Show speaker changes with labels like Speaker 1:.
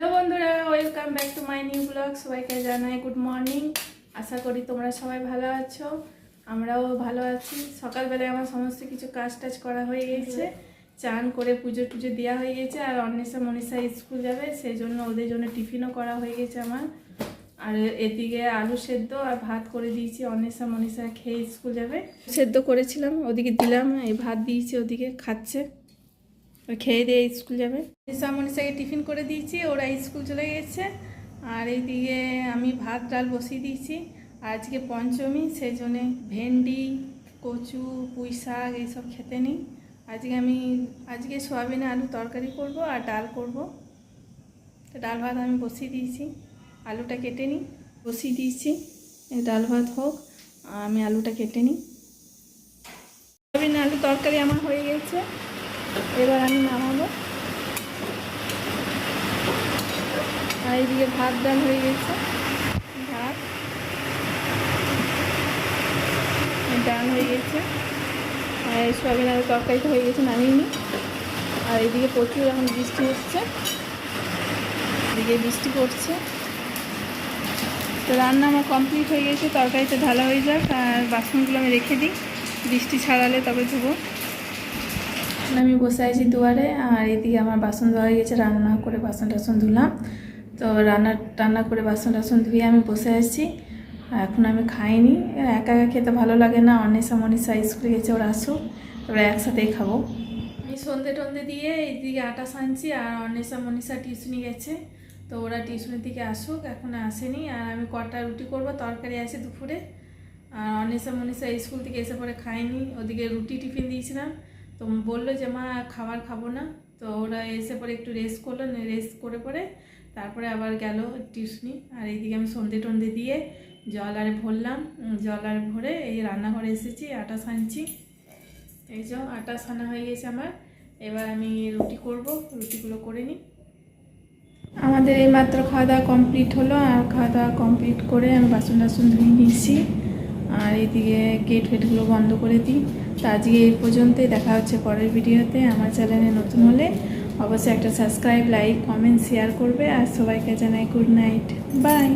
Speaker 1: Hello বন্ধুরা welcome back to my new blog সবাইকে জানাই গুড মর্নিং আশা করি তোমরা সবাই ভালো আছো, আমরাও ভালো আছি। সকালবেলায় আমার সমস্ত কিছু কাজ টাজ করা হয়ে গেছে। চান করে পুজো টুজো দেওয়া হয়ে গেছে, আর অন্বেষা মনীষা স্কুল যাবে সেই জন্য ওদের জন্য টিফিনও করা হয়ে গেছে আমার। আর এদিকে আলু সেদ্ধ আর ভাত করে দিয়েছি, অন্বেষা মনীষা খেয়ে স্কুল যাবে। সেদ্ধ করেছিলাম, ওদিকে দিলাম, এই ভাত দিয়েছি ওদিকে, খাচ্ছে। খেয়ে দিয়ে স্কুল যাবে। মনীষা মনীষাকে টিফিন করে দিয়েছি, ওরা স্কুল চলে গেছে। আর এইদিকে আমি ভাত, ডাল বসিয়ে দিয়েছি। আজকে পঞ্চমী, সেই জন্যে ভেন্ডি, কচু, পুঁই শাক এইসব খেতে নেই। আজকে আমি, আজকে সোয়াবিনে আলু তরকারি করব আর ডাল করব। ডাল ভাত আমি বসিয়ে দিয়েছি। আলুটা কেটে নিই, বসিয়ে দিয়েছি। ডাল ভাত হোক, আমি আলুটা কেটে নিই। সোয়াবিনে আলু তরকারি আমার হয়ে গেছে। এবার আমি নামাবো। আর এইদিকে ভাত ডাল হয়ে গেছে। ভাত। ডাল হয়ে গেছে। আর সয়াবিন আলু তরকারিটা হয়ে গেছে, নামিয়ে নিই আর এইদিকে প্রচুর এখন বৃষ্টি হচ্ছে। এদিকে বৃষ্টি পড়ছে। তো রান্না আমার কমপ্লিট হয়ে গেছে তরকারিতে ঢালা হয়ে যাক। আর বাসনগুলো আমি রেখে দিই। বৃষ্টি ছাড়ালে তবে ধুবো। আমি বসে আছি দুয়ারে, আর এদিকে আমার বাসন ধোয়া হয়ে গেছে, রান্না করে বাসন টাসন ধুলাম। তো রান্না টান্না করে বাসন টাসন ধুয়ে আমি বসে আছি এখন আমি খাইনি। একা একা খেতে ভালো লাগে না, অনেসা মনীষা স্কুলে গেছে, ওরা আসুক ওরা একসাথেই খাব। আমি সন্ধে টন্ধে দিয়ে এইদিকে আটা সানছি, আর অনেসা মনীষা টিউশনি গেছে, তো ওরা টিউশনের দিকে আসুক, এখন আসেনি। আর আমি কটা রুটি করব, তরকারি আছে দুপুরে। আর অনেসা মনীষা স্কুল থেকে এসে পরে খাইনি ওদিকে রুটি টিফিন দিয়েছিলাম। তো বলল যে, মা, খাবার খাব না। তো ওরা এসে পরে একটু রেস্ট করল রেস্ট করে পরে তারপরে আবার গেল টিউশনি। আর এইদিকে আমি সন্ধে টন্ধে দিয়ে জল আরে ভরলাম। জল আর ভরে এই রান্নাঘরে এসেছি, আটা সানছি এই যে আটা সানা হয়ে গেছে আমার। এবার আমি রুটি করব, রুটিগুলো করে নিই। আমাদের এই মাত্র খাওয়া দাওয়া কমপ্লিট হলো। আর খাওয়া দাওয়া কমপ্লিট করে আমি বাসন টাসন ধুয়ে নিয়েছি। আর এদিকে গেট ফেটগুলো বন্ধ করে দিই। তো আজকে এই পর্যন্তই, দেখা হচ্ছে পরের ভিডিওতে। আমার চ্যানেলে নতুন হলে অবশ্যই একটা সাবস্ক্রাইব লাইক কমেন্ট শেয়ার করবে। আর সবাইকে জানাই গুড নাইট বাই